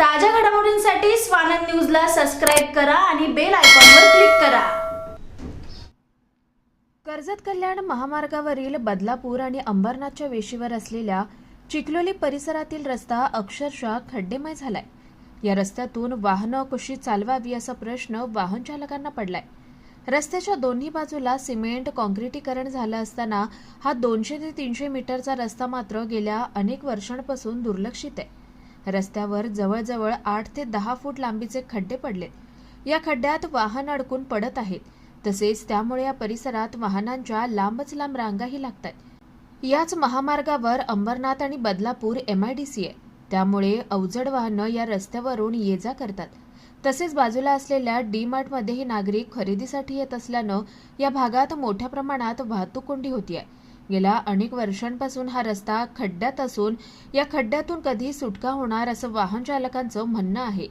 ताज्या घडामोडींसाठी स्वानंद न्यूजला सबस्क्राईब करा आणि बेल आयकॉनवर क्लिक करा. कर्जत कल्याण महामार्गावरील बदलापूर आणि अंबरनाथच्या वेशीवर असलेल्या चिखलोली परिसरातील रस्ता अक्षरशः खड्डेमय झालाय. या रस्त्यातून वाहनं कशी चालवावी असा प्रश्न वाहन चालकांना पडलाय. रस्त्याच्या दोन्ही बाजूला सिमेंट कॉन्क्रिटीकरण झालं असताना हा दोनशे ते तीनशे मीटरचा रस्ता मात्र गेल्या अनेक वर्षांपासून दुर्लक्षित आहे. रस्त्यावर जवळजवळ आठ ते दहा फूट लांबीचे खड्डे पडलेत या खड्ड्यात वाहन अडकून पडत आहेत. तसेच त्यामुळे या परिसरात वाहनांच्या लांबच लांब रांगाही लागतात. याच महामार्गावर अंबरनाथ आणि बदलापूर एमआयडीसी आहे. त्यामुळे अवजड वाहनं या रस्त्यावरून ये जा करतात. तसेच बाजूला असलेल्या डी मार्टमध्येही नागरिक खरेदीसाठी येत असल्यानं या भागात मोठ्या प्रमाणात वाहतूक कोंडी होती आहे गेल्या अनेक वर्षांपासून हा रस्ता खड्ड्यात असून या खड्ड्यातून कधी सुटका होणार असं वाहन चालकांचं म्हणणं आहे.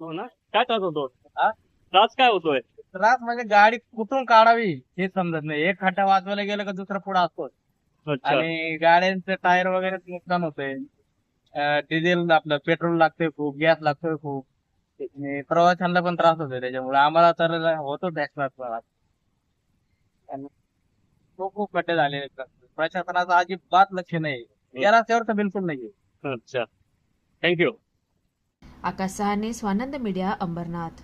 हो ना? काय त्रास होतो? हा? त्रास काय होतोय? त्रास म्हणजे गाडी कुठून काढावी हे समजत नाही. एक खड्डा वाचवायला गेलं का दुसरा पुढे असतो अच्छा. आणि गाड्यांचं टायर वगैरे नुकसान होतंय. डिझेल आपलं पेट्रोल लागतंय खूप गॅस लागतोय खूप. प्रवाशांना पण त्रास होतोय त्याच्यामुळे. आम्हाला तर होतो टॅक्स त्रास खूप खूप खड्डे झालेले आहेत. प्रशासनाचं अजिबात लक्ष नाही या रस्त्यावर तर बिलकुल नाही अच्छा. Thank you Akash Sahane Swanand media Ambernath.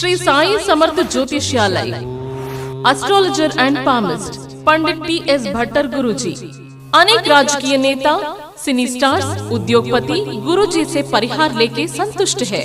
Shri Sai Samarth Jyotishalay astrologer and palmist Pandit T S Bhattar Guruji. अनेक राजकीय नेता सिनी स्टार्स उद्योगपति गुरुजी से परिहार लेके संतुष्ट है।